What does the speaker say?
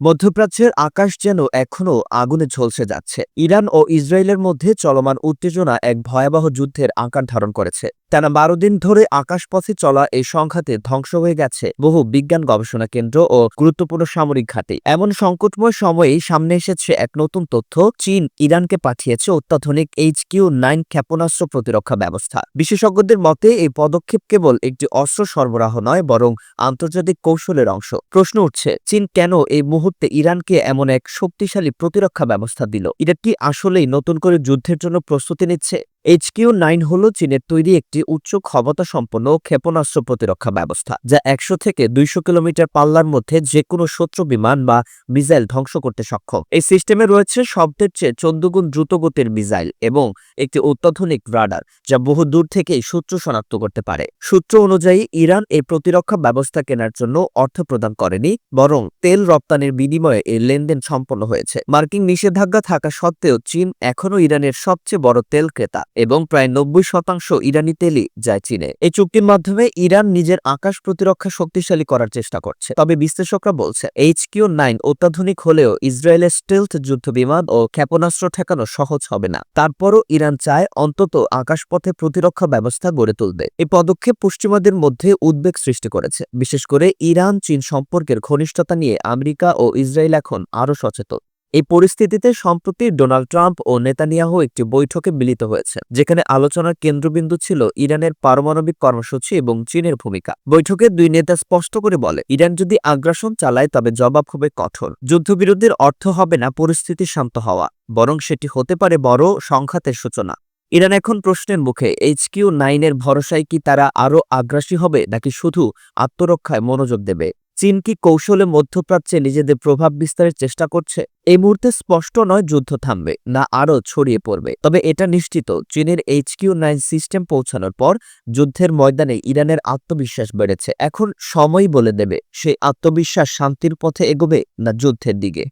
মধ্যপ্রাচ্যের আকাশ যেন এখনও আগুনে ঝলসে যাচ্ছে। ইরান ও ইসরায়েলের মধ্যে চলমান উত্তেজনা এক ভয়াবহ যুদ্ধের আকার ধারণ করেছে। টানা বারো দিন ধরে আকাশপথে চলা এই সংঘাতে ধ্বংস হয়ে গেছে বহু বিজ্ঞান গবেষণা কেন্দ্র ও গুরুত্বপূর্ণ সামরিক ঘাঁটি। এমন সংকটময় সময়েই সামনে এসেছে এক নতুন তথ্য, চীন ইরানকে পাঠিয়েছে অত্যাধুনিক এইচ কিউ নাইন ক্ষেপণাস্ত্র প্রতিরক্ষা ব্যবস্থা। বিশেষজ্ঞদের মতে, এই পদক্ষেপ কেবল একটি অস্ত্র সরবরাহ নয়, বরং আন্তর্জাতিক কৌশলের অংশ। প্রশ্ন উঠছে, চীন কেন এই মুহূর্তে ইরানকে এমন এক শক্তিশালী প্রতিরক্ষা ব্যবস্থা দিল। এটা কি আসলেই নতুন করে যুদ্ধের জন্য প্রস্তুতি নিচ্ছে? এইচকিউ নাইন হল চীনের তৈরি একটি উচ্চ ক্ষমতা সম্পন্ন ক্ষেপণাস্ত্র প্রতিরক্ষা ব্যবস্থা, যা একশো থেকে দুইশো কিলোমিটার পাল্লার মধ্যে যে কোনো শত্রু বিমান বা মিসাইল ধ্বংস করতে সক্ষম। এই সিস্টেমে রয়েছে শব্দের চেয়ে চোদ্দগুণ দ্রুতগতির মিসাইল এবং একটি অত্যাধুনিক রাডার, যা বহু দূর থেকেই শত্রু শনাক্ত করতে পারে। সূত্র অনুযায়ী, ইরান এই প্রতিরক্ষা ব্যবস্থা কেনার জন্য অর্থ প্রদান করেনি, বরং তেল রপ্তানির বিনিময়ে এই লেনদেন সম্পন্ন হয়েছে। মার্কিন নিষেধাজ্ঞা থাকা সত্ত্বেও চীন এখনও ইরানের সবচেয়ে বড় তেল ক্রেতা। এবং প্রায় নব্বই শতাংশ ইরানি তেলই যায় চীনে। এই চুক্তির মাধ্যমে ইরান নিজের আকাশ প্রতিরক্ষা শক্তিশালী করার চেষ্টা করছে। তবে বিশ্লেষকরা বলছে, এইচ কিউ নাইন অত্যাধুনিক হলেও ইসরায়েলের স্টেলথ যুদ্ধ বিমান ও ক্ষেপণাস্ত্র ঠেকানো সহজ হবে না। তারপরও ইরান চায় অন্তত আকাশপথে প্রতিরক্ষা ব্যবস্থা গড়ে তুলবে এই পদক্ষেপ পশ্চিমাদের মধ্যে উদ্বেগ সৃষ্টি করেছে। বিশেষ করে ইরান চীন সম্পর্কের ঘনিষ্ঠতা নিয়ে আমেরিকা ও ইসরায়েল এখন আরও সচেতন। এই পরিস্থিতিতে সম্প্রতি ডোনাল্ড ট্রাম্প ও নেতানিয়াহু একটি বৈঠকে মিলিত হয়েছে, যেখানে আলোচনার কেন্দ্রবিন্দু ছিল ইরানের পারমাণবিক কর্মসূচি এবং চীনের ভূমিকা। বৈঠকে দুই নেতা স্পষ্ট করে বলে, ইরান যদি আগ্রাসন চালায় তবে জবাব হবে কঠোর। যুদ্ধবিরতির অর্থ হবে না পরিস্থিতি শান্ত হওয়া, বরং সেটি হতে পারে বড় সংঘাতের সূচনা। ইরান এখন প্রশ্নের মুখে, এইচ কিউ নাইনের ভরসায় কি তারা আরও আগ্রাসী হবে নাকি শুধু আত্মরক্ষায় মনোযোগ দেবে? চীন কি কৌশলে মধ্যপ্রাচ্যে নিজেদের প্রভাব বিস্তারের চেষ্টা করছে? এই মুহূর্তে স্পষ্ট নয় যুদ্ধ থামবে, না আরও ছড়িয়ে পড়বে। তবে এটা নিশ্চিত, চীনের এইচ কিউ নাইন সিস্টেম পৌঁছানোর পর যুদ্ধের ময়দানে ইরানের আত্মবিশ্বাস বেড়েছে। এখন সময় বলে দেবে সেই আত্মবিশ্বাস শান্তির পথে এগোবে না যুদ্ধের দিকে।